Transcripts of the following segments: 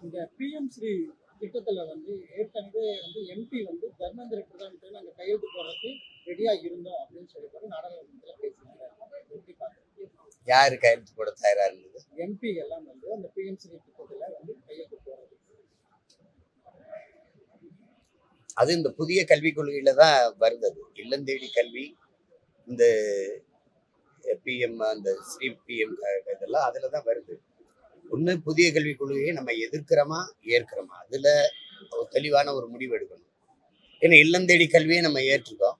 இந்த பிஎம் ஸ்ரீ திட்டத்துல வந்து ஏற்கனவே வந்து எம்பி வந்து தர்மேந்திர பிரதான் கிட்ட நாங்க கையெழுத்து போடுறதுக்கு ரெடியா இருந்தோம் அப்படின்னு சொல்லிட்டு நாடாளுமன்றத்துல பேசினாங்க யாரு கையெழுத்து போட தயாரா இருந்தது எம்பி எல்லாம் வந்து அந்த பிஎம் ஸ்ரீ திட்டத்துல வந்து கையெழுத்து போடுறது. அது இந்த புதிய கல்விக் கொள்கையில தான் வருது அது இல்லம் தேடி கல்வி இந்த பிஎம் அந்த ஸ்ரீ பிஎம் இதெல்லாம் அதுல தான் வருது. ஒன்று புதிய கல்விக் கொள்கையை நம்ம எதிர்க்கிறோமா ஏற்கிறோமா? அதில் ஒரு தெளிவான ஒரு முடிவு எடுக்கணும். ஏன்னா இல்லந்தேடி கல்வியை நம்ம ஏற்றுக்கோம்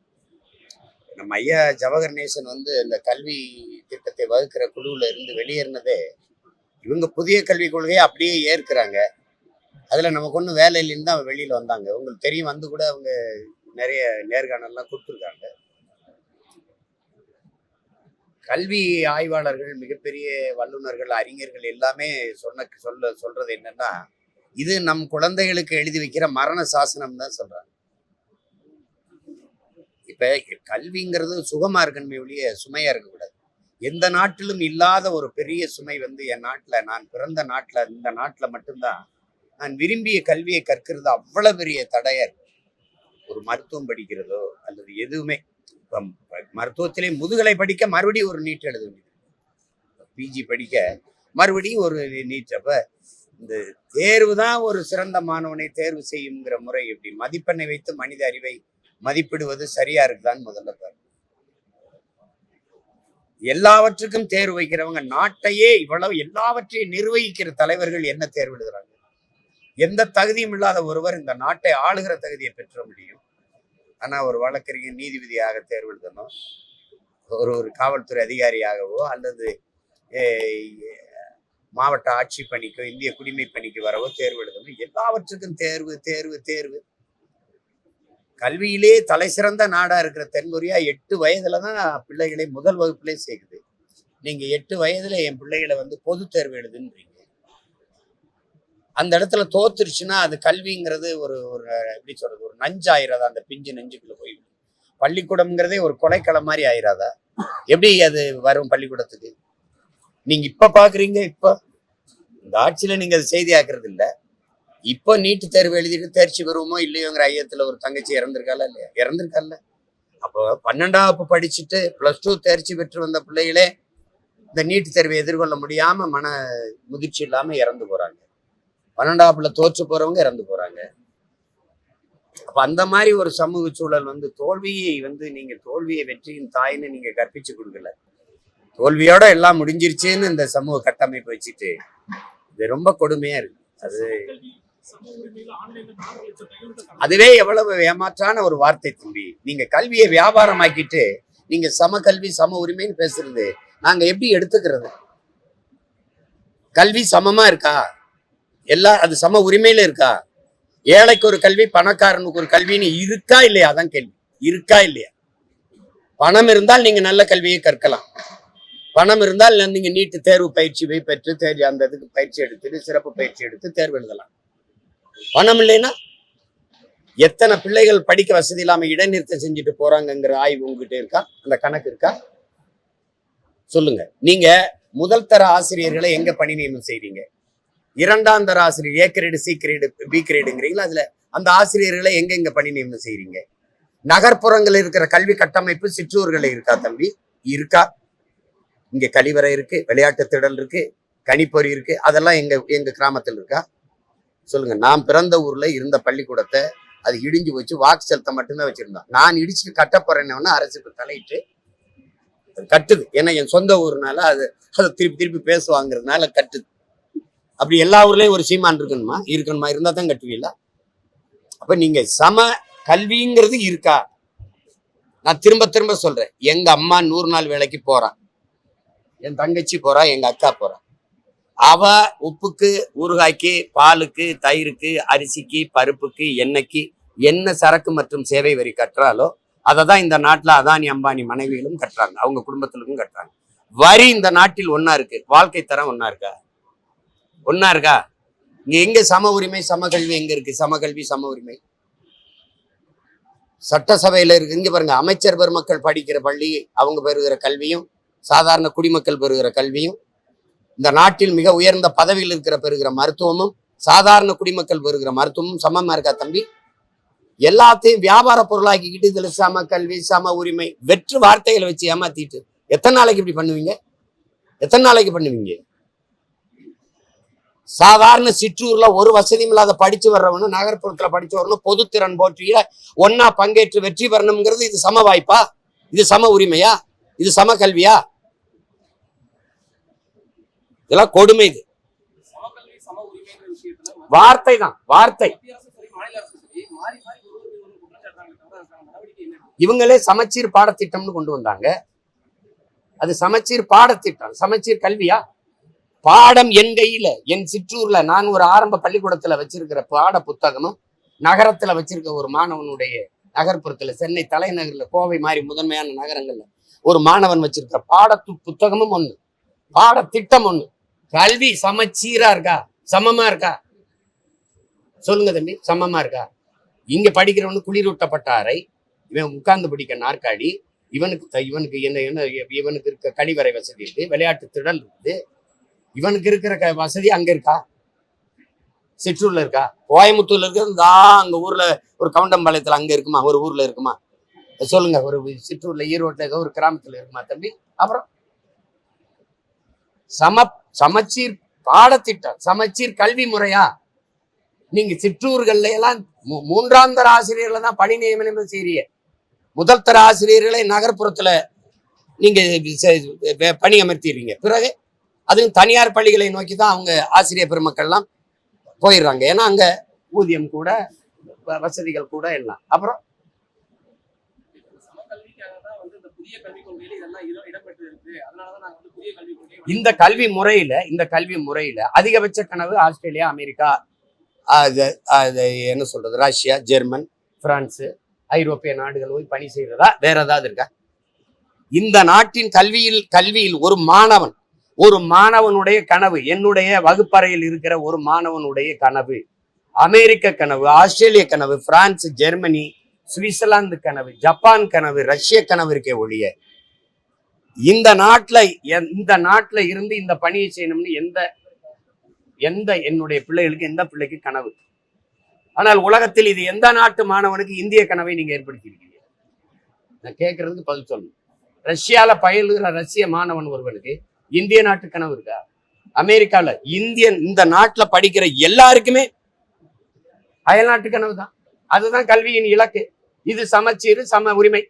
நம்ம ஐயா ஜவஹர் நேசன் வந்து இந்த கல்வி திட்டத்தை வகுக்கிற குழுவில் இருந்து வெளியேறினதே இவங்க புதிய கல்விக் கொள்கையை அப்படியே ஏற்கிறாங்க. அதில் நமக்கு ஒன்றும் வேலை இல்லைன்னு தான் வெளியில் வந்தாங்க. உங்களுக்கு தெரியும் வந்து கூட அவங்க நிறைய நேர்காணல்லாம் கொடுத்துருக்காங்க. கல்வி ஆய்வாளர்கள் மிகப்பெரிய வல்லுநர்கள் அறிஞர்கள் எல்லாமே சொன்ன சொல்ல சொல்றது என்னன்னா இது நம் குழந்தைகளுக்கு எழுதி வைக்கிற மரண சாசனம் தான் சொல்றாங்க. இப்ப கல்விங்கிறது சுகமா இருக்கணுமே ஒழிய சுமையா இருக்கக்கூடாது. எந்த நாட்டிலும் இல்லாத ஒரு பெரிய சுமை வந்து என் நாட்டில் நான் பிறந்த நாட்டில் இந்த நாட்டில் மட்டும்தான். நான் விரும்பிய கல்வியை கற்கிறது அவ்வளோ பெரிய தடையர் ஒரு மருத்துவம் படிக்கிறதோ அல்லது எதுவுமே. மருத்துவத்திலே முதுகலை படிக்க மறுபடியும் ஒரு நீட் எழுத வேண்டியது. பிஜி படிக்க மறுபடியும் ஒரு நீட் அப்ப இந்த தேர்வு தான் ஒரு சிறந்த மாணவனை தேர்வு செய்யுங்கிற முறை எப்படி? மதிப்பெண்ணை வைத்து மனித அறிவை மதிப்பிடுவது சரியா இருக்குதான்னு முதல்ல பாரு. எல்லாவற்றுக்கும் தேர்வு வைக்கிறவங்க நாட்டையே இவ்வளவு எல்லாவற்றையும் நிர்வகிக்கிற தலைவர்கள் என்ன தேர்வு எழுதுறாங்க? எந்த தகுதியும் இல்லாத ஒருவர் இந்த நாட்டை ஆளுகிற தகுதியை பெற்ற முடியும். ஆனால் ஒரு வழக்கறிஞர் நீதிபதியாக தேர்வு எழுதணும் ஒரு ஒரு காவல்துறை அதிகாரியாகவோ அல்லது மாவட்ட ஆட்சி பணிக்கோ இந்திய குடிமை பணிக்கு வரவோ தேர்வு எழுதணும் எல்லாவற்றுக்கும் தேர்வு தேர்வு தேர்வு. கல்வியிலே தலை சிறந்த நாடா இருக்கிற தென்கொரியா எட்டு வயதுல தான் பிள்ளைகளை முதல் வகுப்பிலே சேர்க்குது. நீங்க எட்டு வயதுல என் பிள்ளைகளை வந்து பொது தேர்வு எழுதுன்றீங்க. அந்த இடத்துல தோத்துருச்சுன்னா அது கல்விங்கிறது ஒரு ஒரு எப்படி சொல்றது ஒரு நஞ்சாயிராதா? அந்த பிஞ்சு நெஞ்சுக்குள்ள போய் பள்ளிக்கூடம்ங்கிறதே ஒரு கொலைக்களம் மாதிரி ஆயிராதா? எப்படி அது வரும் பள்ளிக்கூடத்துக்கு? நீங்க இப்ப பாக்குறீங்க இப்ப. இந்த ஆட்சியில நீங்க அது செய்தி ஆக்குறது இல்ல. இப்ப நீட்டு தேர்வு எழுதிட்டு தேர்ச்சி பெறுவோமோ இல்லையோங்கிற ஐயத்துல ஒரு தங்கச்சி இறந்திருக்கால இல்லையா? இறந்திருக்கால அப்போ பன்னெண்டாவது படிச்சுட்டு பிளஸ் டூ தேர்ச்சி பெற்று வந்த பிள்ளைகளே இந்த நீட்டு தேர்வை எதிர்கொள்ள முடியாம மன முதிர்ச்சி இல்லாம இறந்து போறாங்க. பன்னெண்டாப்புல தோற்று போறவங்க இறந்து போறாங்க. அப்ப அந்த மாதிரி ஒரு சமூக சூழல் வந்து தோல்வியை வந்து நீங்க தோல்வியை வெற்றியின் தாய்ன்னு நீங்க கற்பிச்சு கொடுக்கல. தோல்வியோட எல்லாம் முடிஞ்சிருச்சுன்னு இந்த சமூக கட்டமைப்பு வச்சுட்டு இது ரொம்ப கொடுமையா இருக்கு. அது அதுவே எவ்வளவு ஏமாற்றான ஒரு வார்த்தை தம்பி. நீங்க கல்வியை வியாபாரமாக்கிட்டு நீங்க சம கல்வி சம உரிமைன்னு பேசுறது நாங்க எப்படி எடுத்துக்கிறது? கல்வி சமமா இருக்கா? எல்லா அது சம உரிமையில இருக்கா? ஏழைக்கு ஒரு கல்வி பணக்காரனுக்கு ஒரு கல்வின்னு இருக்கா இல்லையா? அதான் கேள்வி. இருக்கா இல்லையா? பணம் இருந்தால் நீங்க நல்ல கல்வியை கற்கலாம். பணம் இருந்தால் நீங்க நீட்டு தேர்வு பயிற்சி போய் பெற்று தேர்வு அந்த இதுக்கு பயிற்சி எடுத்துட்டு சிறப்பு பயிற்சி எடுத்து தேர்வு எழுதலாம். பணம் இல்லைன்னா எத்தனை பிள்ளைகள் படிக்க வசதி இல்லாம இடைநிறுத்தம் செஞ்சுட்டு போறாங்கங்கிற ஆய்வு உங்ககிட்ட இருக்கா? அந்த கணக்கு இருக்கா? சொல்லுங்க. நீங்க முதல் தர ஆசிரியர்களை எங்க பணி நியமனம் செய்றீங்க? இரண்டாம் தர ஆசிரியர் A grade C grade B கிரேடுங்கிறீங்களா அதுல அந்த ஆசிரியர்களை எங்க எங்க பணி நியமனம் செய்யறீங்க நகர்ப்புறங்கள் இருக்கிற கல்வி கட்டமைப்பு சிற்றூர்கள் இருக்கா தம்பி? இருக்கா. இங்க கழிவறை இருக்கு விளையாட்டு திடல் இருக்கு கணிப்பொறி இருக்கு அதெல்லாம் எங்க எங்க கிராமத்தில் இருக்கா? சொல்லுங்க. நான் பிறந்த ஊர்ல இருந்த பள்ளிக்கூடத்தை அது இடிஞ்சு வச்சு வாக்கு செலுத்த மட்டும்தான் வச்சிருந்தோம். நான் இடிச்சு கட்ட போறேன்னு அரசுக்கு தலையிட்டு கட்டுது. ஏன்னா என் சொந்த ஊர்னால அது அதை திருப்பி திருப்பி பேசுவாங்கிறதுனால கட்டுது. அப்படி எல்லா ஊர்லேயும் ஒரு சீமான் இருக்கணுமா? இருக்கணுமா? இருந்தால் தான் கட்டுவீங்களா அப்போ நீங்கள் சம கல்விங்கிறது இருக்கா? நான் திரும்ப திரும்ப சொல்கிறேன் எங்கள் அம்மா நூறு நாள் வேலைக்கு போகிறான் என் தங்கச்சி போறா எங்கள் அக்கா போறா. அவ உப்புக்கு ஊறுகாய்க்கு பாலுக்கு தயிருக்கு அரிசிக்கு பருப்புக்கு எண்ணெய்க்கு என்ன சரக்கு மற்றும் சேவை வரி கட்டுறாலோ அதை தான் இந்த நாட்டில் அதானி அம்பானி மனைவிகளும் கட்டுறாங்க. அவங்க குடும்பத்திலும் கட்டுறாங்க. வரி இந்த நாட்டில் ஒன்றா இருக்குது வாழ்க்கை தரம் ஒன்றா இருக்கா? ஒன்னா இருக்கா? இங்க எங்க சம உரிமை சம கல்வி எங்க இருக்கு? சம கல்வி சம உரிமை. சட்டசபையில இருக்கு. இங்க பாருங்க அமைச்சர் பெருமக்கள் படிக்கிற பள்ளி அவங்க பெறுகிற கல்வியும் சாதாரண குடிமக்கள் பெறுகிற கல்வியும் இந்த நாட்டில் மிக உயர்ந்த பதவியில் இருக்கிற பெறுகிற மருத்துவமும் சாதாரண குடிமக்கள் பெறுகிற மருத்துவமும் சமமா இருக்கா தம்பி? எல்லாத்தையும் வியாபார பொருளாக்கிக்கிட்டு இதுல சம கல்வி சம உரிமை வெற்று வார்த்தைகளை வச்சு ஏமாத்திட்டு எத்தனை நாளைக்கு இப்படி பண்ணுவீங்க? எத்தனை நாளைக்கு பண்ணுவீங்க? சாதாரண சிற்றூர்ல ஒரு வசதியும் இல்லாத படிச்சு வர்றவனும் நகர்ப்புறத்துல படிச்சு வரணும் பொதுத்திறன் போற்றிய ஒன்னா பங்கேற்று வெற்றி பெறணுங்கிறது இது சம வாய்ப்பா? இது சம உரிமையா? இது சம கல்வியா? இதெல்லாம் கொடுமை இது. வார்த்தை தான் வார்த்தை. இவங்களே சமச்சீர் பாடத்திட்டம்னு கொண்டு வந்தாங்க. அது சமச்சீர் பாடத்திட்டம் சமச்சீர் கல்வியா? பாடம் என் கையில என் சிற்றூர்ல நான் ஒரு ஆரம்ப பள்ளிக்கூடத்துல வச்சிருக்கிற பாட புத்தகமும் நகரத்துல வச்சிருக்க ஒரு மாணவனுடைய நகர்ப்புறத்துல சென்னை தலைநகர்ல கோவை மாதிரி முதன்மையான நகரங்கள்ல ஒரு மாணவன் வச்சிருக்கிற பாடத்து புத்தகமும் ஒண்ணு. பாடத்திட்டம் ஒண்ணு. கல்வி சமச்சீரா இருக்கா? சமமா இருக்கா? சொல்லுங்க தம்பி சமமா இருக்கா? இங்க படிக்கிறவனு குளிரூட்டப்பட்ட அறை இவன் உட்கார்ந்து படிக்க நாற்காலி இவனுக்கு இவனுக்கு என்ன என்ன இவனுக்கு இருக்க கழிவறை வசதி இருக்கு விளையாட்டு திடல் இருக்குது இவனுக்கு இருக்கிற க- வசதி அங்க இருக்கா? சிற்றூர்ல இருக்கா? கோயம்புத்தூர்ல இருக்கிறது அங்க ஊர்ல ஒரு கவுண்டம்பாளையத்துல அங்க இருக்குமா? ஒரு ஊர்ல இருக்குமா? சொல்லுங்க ஒரு சிற்றூர்ல ஈரோட்ல ஏதோ ஒரு கிராமத்துல இருக்குமா தம்பி? அப்புறம்? சம சமச்சீர் பாடத்திட்டம் சமச்சீர் கல்வி முறையா? நீங்க சிற்றூர்கள்ல எல்லாம் மூன்றாம் தர ஆசிரியர்ல தான் பணி நியமனம் செய்றீங்க. முதல் தர ஆசிரியர்களை நகர்ப்புறத்துல நீங்க பணி அமர்த்திடுறீங்க பிறகு அதுவும் தனியார் பள்ளிகளை நோக்கி தான் அவங்க ஆசிரியர் பெருமக்கள்லாம் போயிடுறாங்க. ஏன்னா அங்க ஊதியம் கூட வசதிகள் கூட எல்லாம். அப்புறம் இந்த கல்வி முறையில இந்த கல்வி முறையில அதிகபட்ச கனவு ஆஸ்திரேலியா அமெரிக்கா அது அது என்ன சொல்றது? ரஷ்யா ஜெர்மன் பிரான்ஸ் ஐரோப்பிய நாடுகள் போய் பணி செய்யறதா வேற ஏதாவது இருக்கா? இந்த நாட்டின் கல்வியில் கல்வியில் ஒரு மாணவன் ஒரு மாணவனுடைய கனவு என்னுடைய வகுப்பறையில் இருக்கிற ஒரு மாணவனுடைய கனவு அமெரிக்க கனவு ஆஸ்திரேலிய கனவு பிரான்ஸ் ஜெர்மனி சுவிட்சர்லாந்து கனவு ஜப்பான் கனவு ரஷ்ய கனவு இருக்கே ஒழிய இந்த நாட்டில் எ- இந்த நாட்டில் இருந்து இந்த பணியை செய்யணும்னு எந்த எந்த என்னுடைய பிள்ளைகளுக்கு எந்த பிள்ளைக்கு கனவு? ஆனால் உலகத்தில் இது எந்த நாட்டு மாணவனுக்கு இந்திய கனவை நீங்க ஏற்படுத்தியிருக்கீங்க? நான் கேட்கறதுக்கு பதில் சொல்லணும். ரஷ்யாவில் பயிலுகிற ரஷ்ய மாணவன் ஒருவனுக்கு இந்திய நாட்டு கனவு இருக்கா? அமெரிக்கால இந்தியன் இந்த நாட்டுல படிக்கிற எல்லாருக்குமே அயல்நாட்டு கனவு தான் அதுதான் கல்வியின் இலக்கு. இது சமச்சீர் சம உரிமை.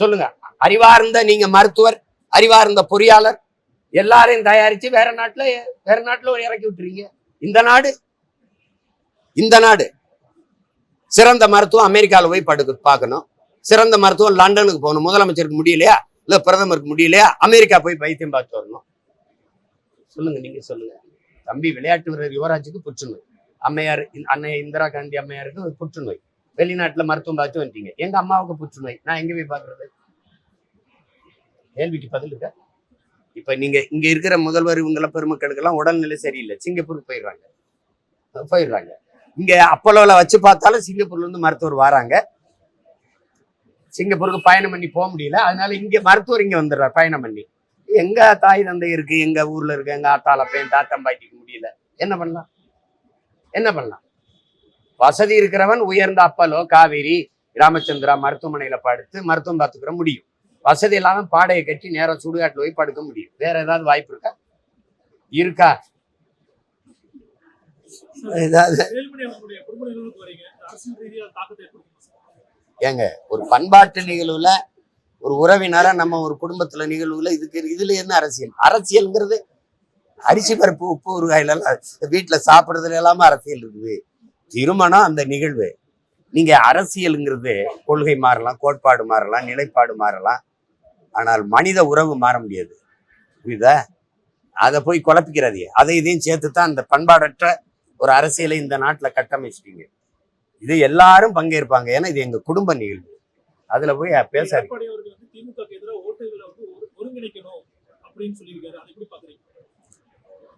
சொல்லுங்க. அறிவார்ந்த நீங்க மருத்துவர் அறிவார்ந்த பொறியாளர் எல்லாரையும் தயாரிச்சு வேற நாட்டுல வேற நாட்டுல ஒரு இறக்கி விட்டுறீங்க. இந்த நாடு இந்த நாடு. சிறந்த மருத்துவம் அமெரிக்காவில் போய் படுக்க பார்க்கணும். சிறந்த மருத்துவம் லண்டனுக்கு போகணும். முதலமைச்சருக்கு முடியலையா? இல்ல பிரதமருக்கு முடியலையா? அமெரிக்கா போய் வைத்தியம் பார்த்து வரணும். சொல்லுங்க நீங்க சொல்லுங்க. தம்பி விளையாட்டு வீரர் யுவராஜுக்கு புற்றுநோய். அம்மையார் இந்த- அன்னை இந்திரா காந்தி அம்மையாருக்கு புற்றுநோய். வெளிநாட்டுல மருத்துவம் பார்த்து வந்துட்டீங்க எங்க அம்மாவுக்கு புற்றுநோய். நான் எங்க போய் பாக்குறது கேள்விக்கு பதில் இருக்க? இப்ப நீங்க இங்க இருக்கிற முதல்வர் இவங்கள பெருமக்களுக்கு எல்லாம் உடல்நிலை சரியில்லை. சிங்கப்பூருக்கு போயிடுறாங்க. போயிடுறாங்க. இங்க அப்போலோல வச்சு பார்த்தாலும் சிங்கப்பூர்ல இருந்து மருத்துவர் வராங்க. சிங்கப்பூருக்கு பயணம் பண்ணி போக முடியல. அதனால இங்க மருத்துவர் இங்க வந்துடுறார் பயணம் பண்ணி. எங்க தாய் தந்தை இருக்கு எங்க ஊர்ல இருக்கு எங்க ஆத்தால பையன் தாத்தம் பாட்டிக்கு முடியல. என்ன பண்ணலாம்? என்ன பண்ணலாம்? வசதி இருக்கிறவன் உயர்ந்த அப்பலோ காவேரி ராமச்சந்திரா மருத்துவமனையில படுத்து மருத்துவம் பார்த்துக்கிற முடியும். வசதி இல்லாம பாடையை கட்டி நேரம் சுடுகாட்டுல போய் படுக்க முடியும். வேற ஏதாவது வாய்ப்பு இருக்கா? இருக்கா? ஏதாவது ஏங்க ஒரு பண்பாட்டு நிகழ்வுல ஒரு உறவினரா நம்ம ஒரு குடும்பத்துல நிகழ்வுல இதுக்கு இதுல என்ன அரசியல்? அரசியல்ங்கிறது அரிசி பருப்பு உப்பு ஊறுகாயில எல்லாம் வீட்டுல சாப்பிடுறதுல எல்லாமே அரசியல் இருக்குது. திருமணம் அந்த நிகழ்வு. நீங்க அரசியலுங்கிறது கொள்கை மாறலாம் கோட்பாடு மாறலாம் நிலைப்பாடு மாறலாம். ஆனால் மனித உறவு மாற முடியாது. புரியுதா? அதை போய் குழப்பிக்கிறாதே அதை இதையும் சேர்த்து தான் அந்த பண்பாடற்ற ஒரு அரசியலை இந்த நாட்டில் கட்டமைச்சிட்டீங்க. இது எல்லாரும் பங்கேற்பாங்க. ஏன்னா இது எங்க குடும்ப நிகழ்வு. அதுல போய் சொல்லியிருக்காரு.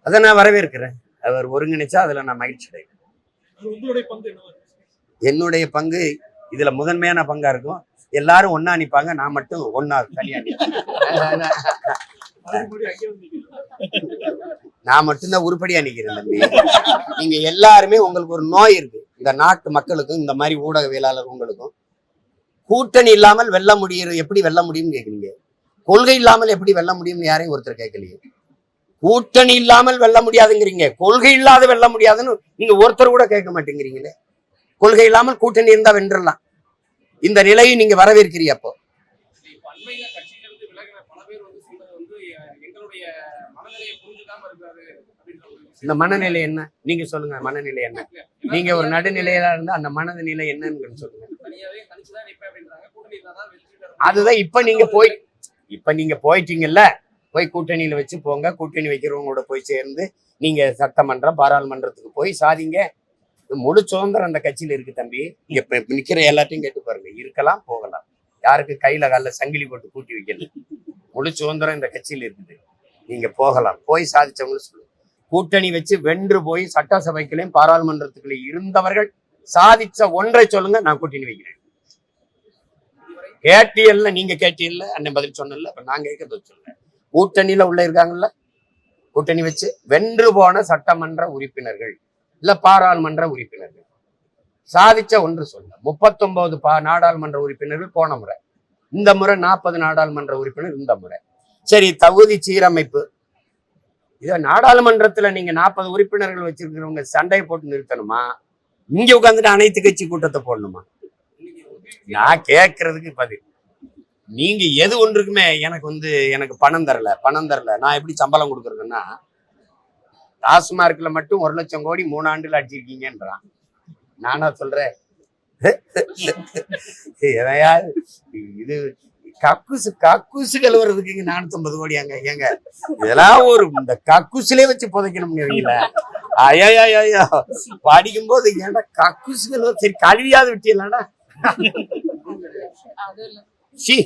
அதை நான் வரவேற்கிறேன். அவர் ஒருங்கிணைச்சா அதுல நான் மகிழ்ச்சி அடைகிறேன்? என்னுடைய பங்கு இதுல முதன்மையான பங்கா இருக்கும். எல்லாரும் ஒண்ணா நிப்பாங்க. நான் மட்டும் ஒண்ணா தனியா. நான் மட்டும்தான் உருப்படியா நிக்கிறேன் தம்பி. நீங்க எல்லாருமே உங்களுக்கு ஒரு நோய் இருக்கு. இந்த நாட்டு மக்களுக்கும் இந்த மாதிரி ஊடகவியலாளர் உங்களுக்கும் கூட்டணி இல்லாமல் வெல்ல முடியும் எப்படி வெல்ல முடியும்னு கேக்குறீங்க கொள்கை இல்லாமல் எப்படி வெல்ல முடியும்னு யாரையும் ஒருத்தர் கேட்கலையே. கூட்டணி இல்லாமல் வெல்ல முடியாதுங்கிறீங்க. கொள்கை இல்லாத வெல்ல முடியாதுன்னு நீங்க ஒருத்தர் கூட கேட்க மாட்டேங்கிறீங்களே. கொள்கை இல்லாமல் கூட்டணி இருந்தா வென்றலாம். இந்த நிலையை நீங்க வரவேற்கிறீ அப்போ இப்ப அண்மையில கட்சியில இருந்து விலகின பல பேர் வந்து சொல்றது வந்து எ- எங்களுடைய மனநிலையை புரிஞ்சுக்காம இருக்காரு அப்படின்ற ஒரு விஷயம். இந்த மனநிலை என்ன? நீங்க சொல்லுங்க மனநிலை என்ன? நீங்க ஒரு நடுநிலையில இருந்தா அந்த மனநிலை என்னன்னு சொல்லுங்க. அதுதான் இப்ப நீங்க போய் இப்ப நீங்க போயிட்டீங்கல்ல போய் கூட்டணியில வச்சு போங்க கூட்டணி வைக்கிறவங்களோட போய் சேர்ந்து நீங்க சட்டமன்றம் பாராளுமன்றத்துக்கு போய் சாதிங்க. முழு சுதந்திரம் அந்த கட்சியில இருக்கு தம்பி. இப்ப நிக்கிற எல்லாத்தையும் கேட்டு பாருங்க. இருக்கலாம் போகலாம். யாருக்கு கையில கால சங்கிலி போட்டு கூட்டி வைக்கல முழு சுதந்திரம் இந்த கட்சியில இருக்குது. நீங்க போகலாம். போய் சாதிச்சவங்களும் சொல்லுங்க. கூட்டணி வச்சு வென்று போய் சட்டசபைக்குள்ளேயும் பாராளுமன்றத்துக்குள்ளேயும் இருந்தவர்கள் சாதிச்ச ஒன்றை சொல்லுங்க நான் கூட்டணி வைக்கிறேன். கேட்டியல்ல நீங்க கேட்டியல்ல அண்ணன் பதில் சொன்னல அப்ப நான் கேட்கறது சொல்ல கூட்டணியில உள்ள இருக்காங்கல்ல? கூட்டணி வச்சு வென்று போன சட்டமன்ற உறுப்பினர்கள் இல்ல பாராளுமன்ற உறுப்பினர்கள். சாதிச்ச ஒன்று சொல்ல முப்பத்தொன்பது பா நாடாளுமன்ற உறுப்பினர்கள் போன முறை. இந்த முறை நாற்பது நாடாளுமன்ற உறுப்பினர் இந்த முறை. சரி தகுதி சீரமைப்பு இதை நாடாளுமன்றத்துல நீங்க நாற்பது உறுப்பினர்கள் வச்சிருக்கிறவங்க சண்டையை போட்டு நிறுத்தணுமா இங்க உட்காந்துட்டு அனைத்து கட்சி கூட்டத்தை போடணுமா நான் கேட்கறதுக்கு பதில் நீங்க எது ஒன்றுக்குமே எனக்கு வந்து எனக்கு பணம் தரல பணம் தரல நான் எப்படி சம்பளம் கொடுக்கறதுன்னா டாஸ்மார்க்ல மட்டும் ஒரு லட்சம் கோடி மூணு ஆண்டுல அடிச்சிருக்கீங்கன்றான் நானா சொல்றேன் எதையாவது இது கக்குசு கக்குசு கழுவுறதுக்கு இங்க நானூத்தம்பது கோடி அங்க ஏங்க இதெல்லாம் ஒரு இந்த கக்குசுலே வச்சு புதைக்கணும்னு வைங்கள. ஐயா படிக்கும்போது ஏன்டா கக்குசு கழுவ சரி கழுவியாவது விட்டியலாடா சி.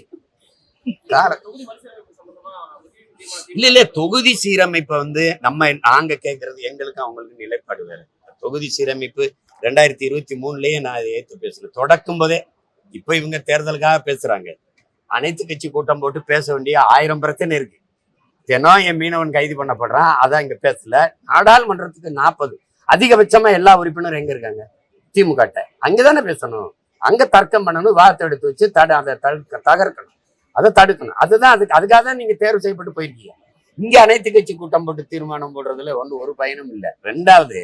இல்ல இல்ல தொகுதி சீரமைப்பை வந்து நம்ம நாங்க கேட்கறது எங்களுக்கு அவங்களுக்கு நிலைப்பாடு வேற. தொகுதி சீரமைப்பு ரெண்டாயிரத்தி இருபத்தி மூணுலயே நான் அதை ஏத்து பேசுறேன் தொடக்கும் போதே இப்ப இவங்க தேர்தலுக்காக பேசுறாங்க. அனைத்து கட்சி கூட்டம் போட்டு பேச வேண்டிய ஆயிரம் பிரச்சனை இருக்கு. தினம் என் மீனவன் கைது பண்ணப்படுறான் அதான் இங்க பேசல. நாடாளுமன்றத்துக்கு நாற்பது அதிகபட்சமா எல்லா உறுப்பினரும் எங்க இருக்காங்க? திமுக அங்கதானே பேசணும். அங்க தர்க்கம் பண்ணணும் வார்த்தை எடுத்து வச்சு தட அதை தடுக்க தகர்க்கணும். அதை தடுக்கணும். அதுதான் அதுக்கு அதுக்காக தான் நீங்க தேர்வு செய்யப்பட்டு போயிருக்கீங்க. இங்க அனைத்து கட்சி கூட்டம் போட்டு தீர்மானம் போடுறதுல ஒன்று ஒரு பயனும் இல்லை. ரெண்டாவது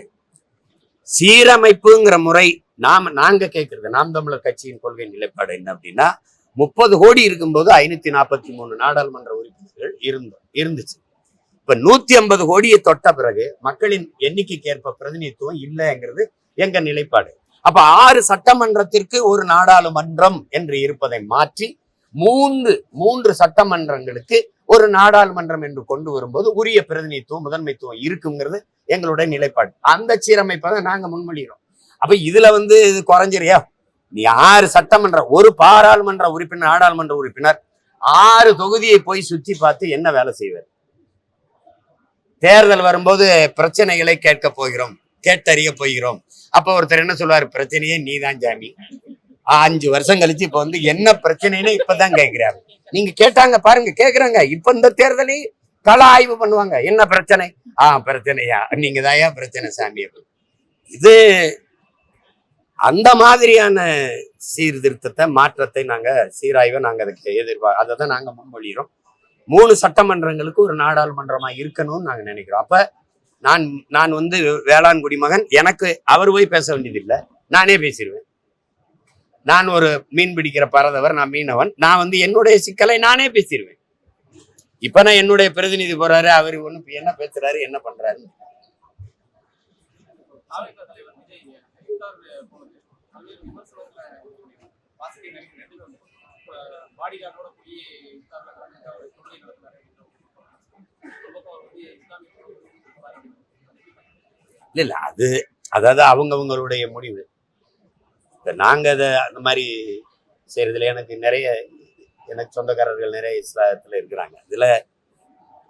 சீரமைப்புங்கிற முறை நாம நாங்க கேட்கறது நாம் தமிழர் கட்சியின் கொள்கை நிலைப்பாடு என்ன அப்படின்னா முப்பது கோடி இருக்கும்போது ஐநூத்தி நாற்பத்தி மூணு நாடாளுமன்ற உறுப்பினர்கள் இருந்தோம் இருந்துச்சு. இப்ப நூத்தி ஐம்பது கோடியை தொட்ட பிறகு மக்களின் எண்ணிக்கைக்கு ஏற்ப பிரதிநிதித்துவம் இல்லைங்கிறது எங்க நிலைப்பாடு? அப்ப ஆறு சட்டமன்றத்திற்கு ஒரு நாடாளுமன்றம் என்று இருப்பதை மாற்றி மூன்று மூன்று சட்டமன்றங்களுக்கு ஒரு நாடாளுமன்றம் என்று கொண்டு வரும்போது உரிய பிரதிநிதித்துவம் முதன்மைத்துவம் இருக்குங்கிறது எங்களுடைய நிலைப்பாடு. அந்த சீரமைப்பை தான் நாங்க முன்மொழிகிறோம். அப்ப இதுல வந்து இது குறைஞ்சிரியா? நீ ஆறு சட்டமன்ற ஒரு பாராளுமன்ற உறுப்பினர் நாடாளுமன்ற உறுப்பினர் ஆறு தொகுதியை போய் சுத்தி பார்த்து என்ன வேலை செய்வார்? தேர்தல் வரும்போது பிரச்சனைகளை கேட்க போகிறோம் கேட்டறிய போகிறோம். அப்போ ஒருத்தர் என்ன சொல்லுவாரு? பிரச்சனையே நீதான் ஜாமி. அஞ்சு வருஷம் கழிச்சு இப்ப வந்து என்ன பிரச்சனைன்னு இப்பதான் கேட்கிறாரு. நீங்க கேட்டாங்க பாருங்க கேட்குறாங்க இப்ப இந்த தேர்தலை கள ஆய்வு பண்ணுவாங்க. என்ன பிரச்சனை? ஆ பிரச்சனையா? நீங்க தாயா பிரச்சனை சாமி? இது அந்த மாதிரியான சீர்திருத்தத்தை மாற்றத்தை நாங்கள் சீராய்வை நாங்கள் அதுக்கு எதிர்பார் அதை தான் நாங்கள் முன்மொழிகிறோம் மூணு சட்டமன்றங்களுக்கு ஒரு நாடாளுமன்றமாக இருக்கணும்னு நாங்கள் நினைக்கிறோம். அப்போ நான் நான் வந்து வேளாண் குடிமகன் எனக்கு அவர் போய் பேச வேண்டியதில்லை. நானே பேசிடுவேன். நான் ஒரு மீன் பிடிக்கிற பறந்தவர் நான் மீனவன். நான் வந்து என்னுடைய சிக்கலை நானே பேசிடுவேன். இப்போ நான் என்னுடைய பிரதிநிதி போறாரு அவர் ஒன்று என்ன பேசுறாரு என்ன பண்றாரு? இல்ல இல்ல அது அதாவது அவங்கவங்களுடைய முடிவு. இப்போ நாங்க அதை அந்த மாதிரி செய்யறதுல எனக்கு நிறைய எனக்கு சொந்தக்காரர்கள் நிறைய இஸ்லாத்தில் இருக்கிறாங்க. இதில்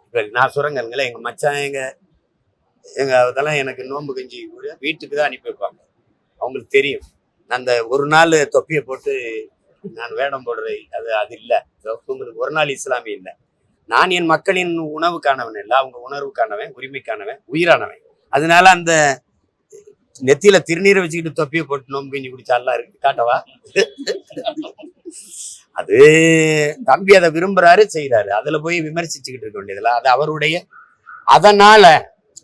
இப்ப நான் சுரங்கங்களே எங்க மச்சான் எங்க எங்க அதெல்லாம் எனக்கு நோன்பு கஞ்சி கூட வீட்டுக்கு தான் அனுப்பி வைப்பாங்க. அவங்களுக்கு தெரியும். அந்த ஒரு நாள் தொப்பியை போட்டு நான் வேடம் போடுறது அது அது இல்லை. உங்களுக்கு ஒரு நாள் இஸ்லாமிய இல்லை. நான் என் மக்களின் உணவுக்கானவன் இல்லை. அவங்க உணர்வுக்கானவன் உரிமைக்கானவன் உயிரானவன். அதனால அந்த நெத்தியில திருநீரை வச்சுக்கிட்டு தொப்பியை போட்டு நோம்பு கஞ்சி குடிச்சாலாம் இருக்கு. காட்டவா? அது தம்பி அதை விரும்புறாரு செய்யறாரு அதுல போய் விமர்சிச்சுக்கிட்டு இருக்க வேண்டியதுல அது அவருடைய அதனால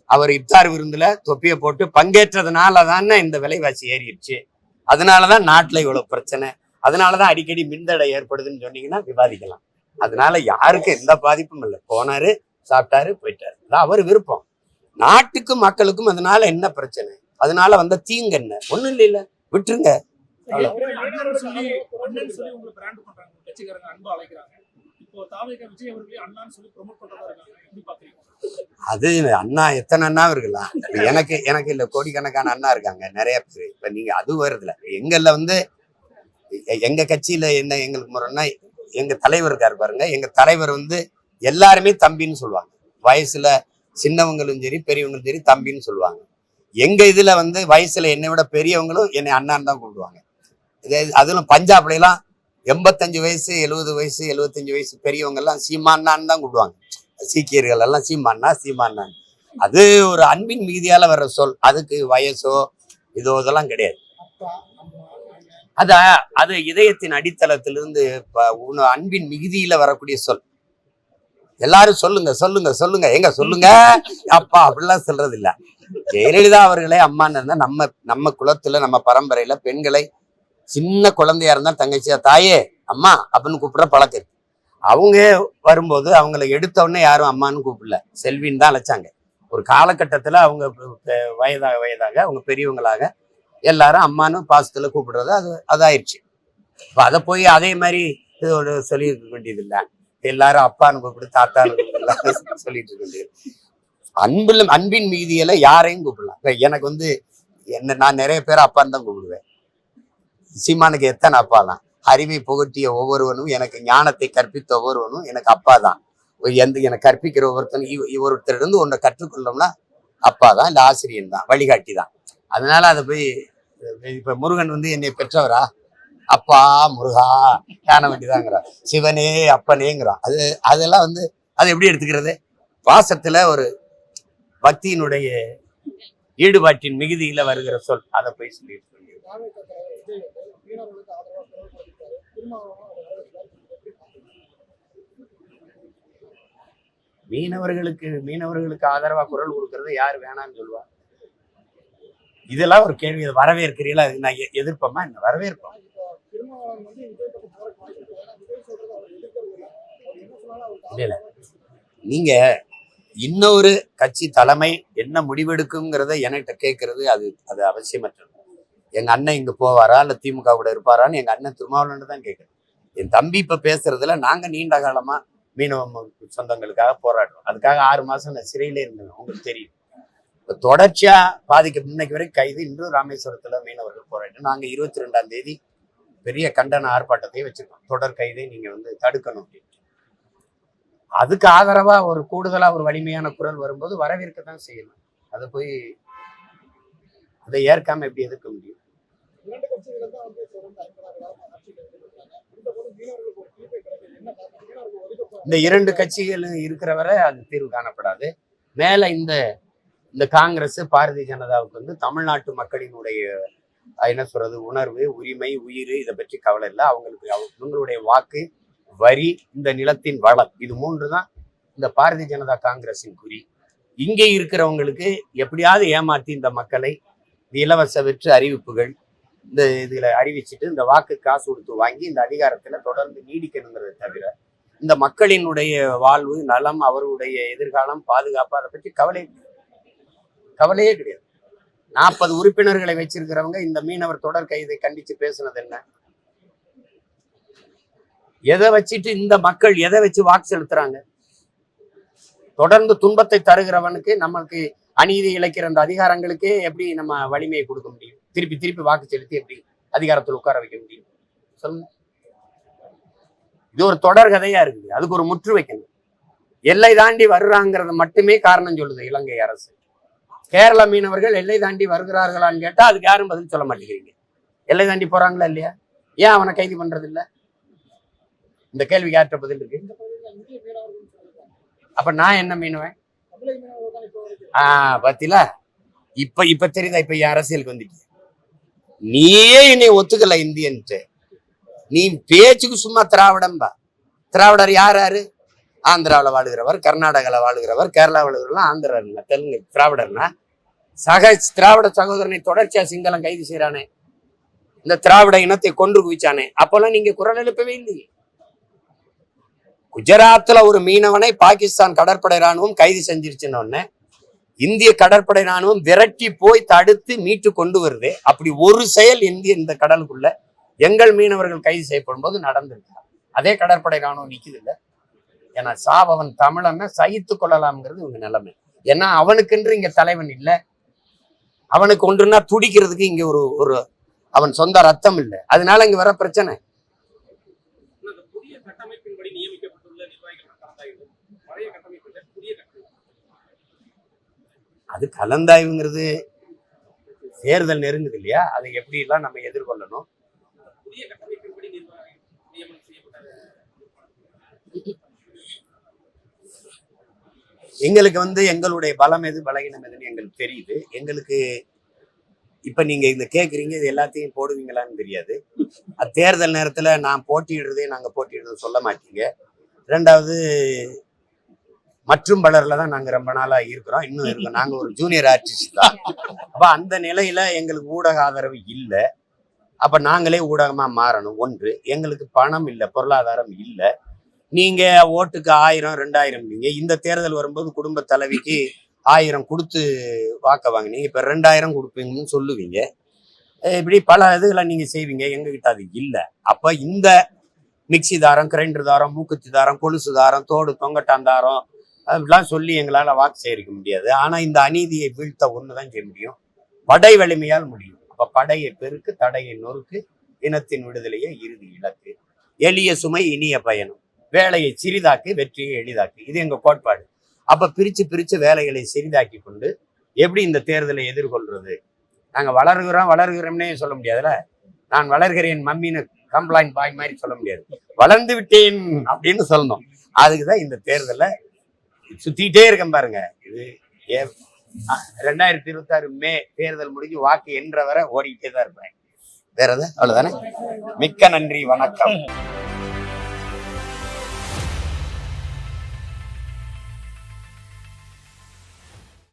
அவர் இப்தார் விருந்துல தொப்பியை போட்டு பங்கேற்றதுனால தானே இந்த விலைவாசி ஏறிடுச்சு. அதனாலதான் நாட்டுல இவ்வளவு பிரச்சனை. அதனாலதான் அடிக்கடி மின்தடை ஏற்படுதுன்னு சொன்னீங்கன்னா விவாதிக்கலாம். அதனால யாருக்கும் எந்த பாதிப்பும் இல்லை. போனாரு சாப்பிட்டாரு போயிட்டாரு. அதான் அவர் விருப்பம். நாட்டுக்கும் மக்களுக்கும் அதனால என்ன பிரச்சனை? அதனால வந்த தீங்கு என்ன? ஒண்ணும் இல்ல விட்டுருங்க. அது அண்ணா எத்தனை அண்ணா இருக்கலாம் எனக்கு எனக்கு இல்லை கோடிக்கணக்கான அண்ணா இருக்காங்க நிறைய பேர். இப்போ நீங்கள் அது வருதுல. எங்களில் வந்து எங்கள் கட்சியில் கட்சியில என்ன எங்களுக்கு முறைன்னா எங்கள் தலைவர் இருக்கார் பாருங்க எங்கள் தலைவர் வந்து எல்லாருமே தம்பின்னு சொல்லுவாங்க. வயசுல சின்னவங்களும் சரி பெரியவங்களும் சரி தம்பின்னு சொல்லுவாங்க. எங்கள் இதில் வந்து வயசில் என்னை விட பெரியவங்களும் என்னை அண்ணான்னு தான் கூப்பிடுவாங்க. இதே அதிலும் பஞ்சாப்ல எல்லாம் எண்பத்தஞ்சு வயசு எழுபது வயசு எழுபத்தஞ்சு வயசு பெரியவங்க எல்லாம் சீமானான்னு தான் கூப்பிடுவாங்க. சீக்கியர்கள் எல்லாம் சீமானா சீமானான் அது ஒரு அன்பின் மீதியால வர்ற சொல். அதுக்கு வயசோ இதோ இதெல்லாம் கிடையாது. அத அது இதயத்தின் அடித்தளத்திலிருந்து அன்பின் மிகுதியில வரக்கூடிய சொல். எல்லாரும் சொல்லுங்க சொல்லுங்க சொல்லுங்க. எங்க சொல்லுங்க. அப்பா அப்படிலாம் சொல்றது இல்ல ஜெயலலிதா அவர்களே அம்மான்னு இருந்தா நம்ம நம்ம குலத்துல நம்ம பரம்பரையில பெண்களை சின்ன குழந்தையா இருந்தால் தங்கச்சியா தாயே அம்மா அப்படின்னு கூப்பிடுற பழக்கம் இருக்கு. அவங்க வரும்போது அவங்கள எடுத்த உடனே யாரும் அம்மான்னு கூப்பிடல. செல்வின்னு தான் அழைச்சாங்க. ஒரு காலகட்டத்துல அவங்க வயதாக வயதாக அவங்க பெரியவங்களாக எல்லாரும் அம்மானு பாசத்துல கூப்பிடுறது அது அதாயிருச்சு. இப்போ அதை போய் அதே மாதிரி இதோட சொல்லியிருக்க வேண்டியது இல்லை எல்லாரும் அப்பான்னு கூப்பிடு தாத்தான்னு கூப்பிடலாம் சொல்லிட்டு இருக்க வேண்டியது. அன்புல அன்பின் மீதியில யாரையும் கூப்பிடலாம் எனக்கு வந்து என்ன நான் நிறைய பேர் அப்பான்னு தான் கூப்பிடுவேன். சீமானுக்கு எத்தனை அப்பா தான் அறிவை புகட்டிய ஒவ்வொருவனும் எனக்கு ஞானத்தை கற்பித்த ஒவ்வொருவனும் எனக்கு அப்பா தான் எந்த எனக்கு கற்பிக்கிற ஒவ்வொருத்தனும் இவ- இவொருத்தர் இருந்து ஒன்றை கற்றுக்கொள்ளோம்னா அப்பா தான் இல்லை ஆசிரியன் தான் வழிகாட்டி தான் அதனால அதை போய் இப்ப முருகன் வந்து என்னை பெற்றவரா? அப்பா முருகா காண வேண்டியதாங்கிறான் சிவனே அப்பனேங்கிறான் அது அதெல்லாம் வந்து அதை எப்படி எடுத்துக்கிறது? வாசத்துல ஒரு பக்தியினுடைய ஈடுபாட்டின் மிகுதியில வருகிற சொல். அதை போய் சொல்லிட்டு இருக்கேன். தாவேக தலைவர் விஜய் வந்து மீனவர்களுக்கு ஆதரவாக குரல் கொடுத்தாரு திருமாவளவன் அதை வரவேற்கிறார் எப்படி பாக்குறீங்க மீனவர்களுக்கு மீனவர்களுக்கு ஆதரவா குரல் கொடுக்கறது யார் வேணாம்னு சொல்லுவா? இதெல்லாம் ஒரு கேள்வி. இதை வரவேற்கிறீங்களா நான் எ- எதிர்ப்போமா என்ன? வரவேற்போம். இல்ல, நீங்க இன்னொரு கட்சி தலைமை என்ன முடிவெடுக்குங்கிறத என்கிட்ட கேட்கறது அது அது அவசியமற்றது. எங்கள் அண்ணன் இங்கே போவாரா? இல்லை திமுக கூட இருப்பாரான்னு எங்கள் அண்ணன் திருமாவளவன் தான் கேட்கறேன் என் தம்பி இப்போ பேசுறதுல நாங்கள் நீண்ட காலமா மீனவ சொந்தங்களுக்காக போராடுறோம். அதுக்காக ஆறு மாதம் நான் சிறையிலே இருந்தேன். உங்களுக்கு தெரியும். இப்போ தொடர்ச்சியாக பாதிக்க இன்னைக்கு வரைக்கும் கைது இன்றும் ராமேஸ்வரத்தில் மீனவர்கள் போராட்டம். நாங்கள் இருபத்தி ரெண்டாம் தேதி பெரிய கண்டன ஆர்ப்பாட்டத்தை வச்சுருக்கோம். தொடர் கைதை நீங்கள் வந்து தடுக்கணும் அப்படின்னு அதுக்கு ஆதரவாக ஒரு கூடுதலாக ஒரு வலிமையான குரல் வரும்போது வரவேற்க தான் செய்யணும். அதை போய் அதை ஏற்காம எப்படி எதிர்க்க முடியும்? இந்த இரண்டு கட்சிகள் இருக்கிற வரை அது தீர்வு காணப்படாது. மேல இந்த இந்த காங்கிரஸ் பாரதிய ஜனதாவுக்கு வந்து தமிழ்நாட்டு மக்களினுடைய என்ன சொல்றது உணர்வு உரிமை உயிர் இதை பற்றி கவலை இல்லை. அவங்களுக்கு அவங்க- இவங்களுடைய வாக்கு வரி இந்த நிலத்தின் வளம் இது மூன்று தான் இந்த பாரதிய ஜனதா காங்கிரஸின் குறி. இங்கே இருக்கிறவங்களுக்கு எப்படியாவது ஏமாத்தி இந்த மக்களை இந்த இலவச வெற்று அறிவிப்புகள் இந்த இதுல அறிவிச்சிட்டு இந்த வாக்கு காசு கொடுத்து வாங்கி இந்த அதிகாரத்துல தொடர்ந்து நீடிக்கணுங்கிறத தவிர இந்த மக்களினுடைய வாழ்வு நலம் அவருடைய எதிர்காலம் பாதுகாப்பு அதை பற்றி கவலை கவலையே கிடையாது. நாற்பது உறுப்பினர்களை வச்சிருக்கிறவங்க இந்த மீனவர் தொடர் கைதை கண்டிச்சு பேசுனது என்ன? எதை வச்சுட்டு இந்த மக்கள் எதை வச்சு வாக்கு செலுத்துறாங்க? தொடர்ந்து துன்பத்தை தருகிறவனுக்கு நம்மளுக்கு அநீதி இழைக்கிற அந்த அதிகாரங்களுக்கு எப்படி நம்ம வலிமையை கொடுக்க முடியும்? திருப்பி திருப்பி வாக்கு செலுத்தி எப்படி அதிகாரத்தில் உட்கார வைக்க முடியும்? சொல்லுங்க. இது ஒரு தொடர் கதையா இருக்குது. அதுக்கு ஒரு முற்று வைக்கணும். எல்லை தாண்டி வருறாங்கிறது மட்டுமே காரணம் சொல்லுது இலங்கை அரசு. கேரள மீனவர்கள் எல்லை தாண்டி வருகிறார்களான்னு கேட்டா அதுக்கு யாரும் பதில் சொல்ல மாட்டேங்கிறீங்க. எல்லை தாண்டி போறாங்களா இல்லையா? ஏன் அவனை கைது பண்றது இல்ல இந்த கேள்விக்கு யார்கிட்ட பதில் இருக்கு? அப்ப நான் என்ன மீனுவேன்? தமிழக இப்போ பாத்தீங்களா? இப்ப இப்ப தெரியுதா இப்ப அரசியலுக்கு வந்துட்டு நீயே என்னை ஒத்துக்கல இந்தியன்ட்டு. நீ பேச்சுக்கு சும்மா திராவிடம்பா திராவிடர் யார் யாரு? ஆந்திராவில் வாழுகிறவர் கர்நாடகாவில் வாழுகிறவர் கேரளா வாழுகிறவர்லாம் ஆந்திரர்னா தெலுங்கு திராவிடர்னா. சக திராவிட சகோதரனை தொடர்ச்சியா சிங்களம் கைது செய்யறானே இந்த திராவிட இனத்தை கொன்று குவிச்சானே. அப்பெல்லாம் நீங்க குரல் எழுப்பவே இல்லையே. குஜராத்தில் ஒரு மீனவனை பாகிஸ்தான் கடற்படை ராணுவம் கைது செஞ்சிருச்சுன்னு உடனே இந்திய கடற்படை ராணுவம் விரட்டி போய் தடுத்து மீட்டு கொண்டு வருது. அப்படி ஒரு செயல் இந்திய இந்த கடலுக்குள்ள எங்கள் மீனவர்கள் கைது செய்யப்படும் போது நடந்திருக்கு அதே கடற்படை ராணுவம் நிக்குது இல்லை ஏன்னா சாபவன் தமிழனை சகித்து கொள்ளலாம்ங்கிறது இவங்க நிலைமை. ஏன்னா அவனுக்கென்று இங்க தலைவன் இல்லை. அவனுக்கு ஒன்றுனா துடிக்கிறதுக்கு இங்க ஒரு ஒரு அவன் சொந்த ரத்தம் இல்லை. அதனால இங்க வர பிரச்சனை. அது கலந்தாய்வுங்கிறது தேர்தல் நெருங்குது இல்லையா? அதை எப்படிலாம் நம்ம எதிர்கொள்ளணும்? எங்களுக்கு வந்து எங்களுடைய பலம் எது பலகீனம் எதுன்னு எங்களுக்கு தெரியுது. எங்களுக்கு இப்ப நீங்க இந்த கேக்குறீங்க இது எல்லாத்தையும் போடுவீங்களான்னு தெரியாது. அது தேர்தல் நேரத்துல நான் போட்டியிடுறதே நாங்க போட்டியிடுறது சொல்ல மாட்டீங்க. ரெண்டாவது மற்றும் பலர்ல தான் நாங்க ரொம்ப நாளா இருக்கிறோம். இன்னும் இருக்கோம். நாங்க ஒரு ஜூனியர் ஆர்டிஸ்ட் தான். அப்ப அந்த நிலையில எங்களுக்கு ஊடக ஆதரவு இல்லை. அப்ப நாங்களே ஊடகமா மாறணும். ஒன்று எங்களுக்கு பணம் இல்லை பொருளாதாரம் இல்லை. நீங்க ஓட்டுக்கு ஆயிரம் ரெண்டாயிரம் நீங்க இந்த தேர்தல் வரும்போது குடும்ப தலைவிக்கு ஆயிரம் கொடுத்து வாக்க வாங்கினீங்க. இப்ப ரெண்டாயிரம் கொடுப்பீங்கன்னு சொல்லுவீங்க. இப்படி பல இதுகளை நீங்க செய்வீங்க. எங்ககிட்ட அது இல்லை. அப்ப இந்த மிக்சி தாரம் கிரைண்டர் தாரம் மூக்குத்தி தாரம் கொலுசு தாரம் தோடு தொங்கட்டாந்தாரம் அதெல்லாம் சொல்லி எங்களால வாக்கு சேகரிக்க முடியாது. ஆனா இந்த அநீதியை வீழ்த்த ஒண்ணுதான் செய்ய முடியும். படை வலிமையால் முடியும். அப்ப படையை பெருக்கு தடையை நொறுக்கு இனத்தின் விடுதலையே இறுதி இலக்கு. எளிய சுமை இனிய பயணம். வேலையை சிறிதாக்கு வெற்றியை எளிதாக்கு. இது எங்க கோட்பாடு. அப்போ பிரிச்சு பிரிச்சு வேலைகளை சிறிதாக்கி கொண்டு எப்படி இந்த தேர்தலை எதிர்கொள்வது நாங்க வளர்கிறோம் வளர்கிறோம்னே சொல்ல முடியாதுல்ல? நான் வளர்கிறேன் மம்மின்னு கம்ப்ளைண்ட் பாய் மாதிரி சொல்ல முடியாது. வளர்ந்து விட்டேன் அப்படின்னு சொல்லணும். அதுக்கு தான் இந்த தேர்தலை சுத்திட்டே இருக்கேன் பாருங்க. இது ஏ ரெண்டாயிரத்தி இருபத்தாறு மே தேர்தல் முடிஞ்சு வாக்கு என்ற வரை ஓடிக்கிட்டே தான் இருப்பேன். வேற எதாவது அவ்வளவுதானே? மிக்க நன்றி வணக்கம்.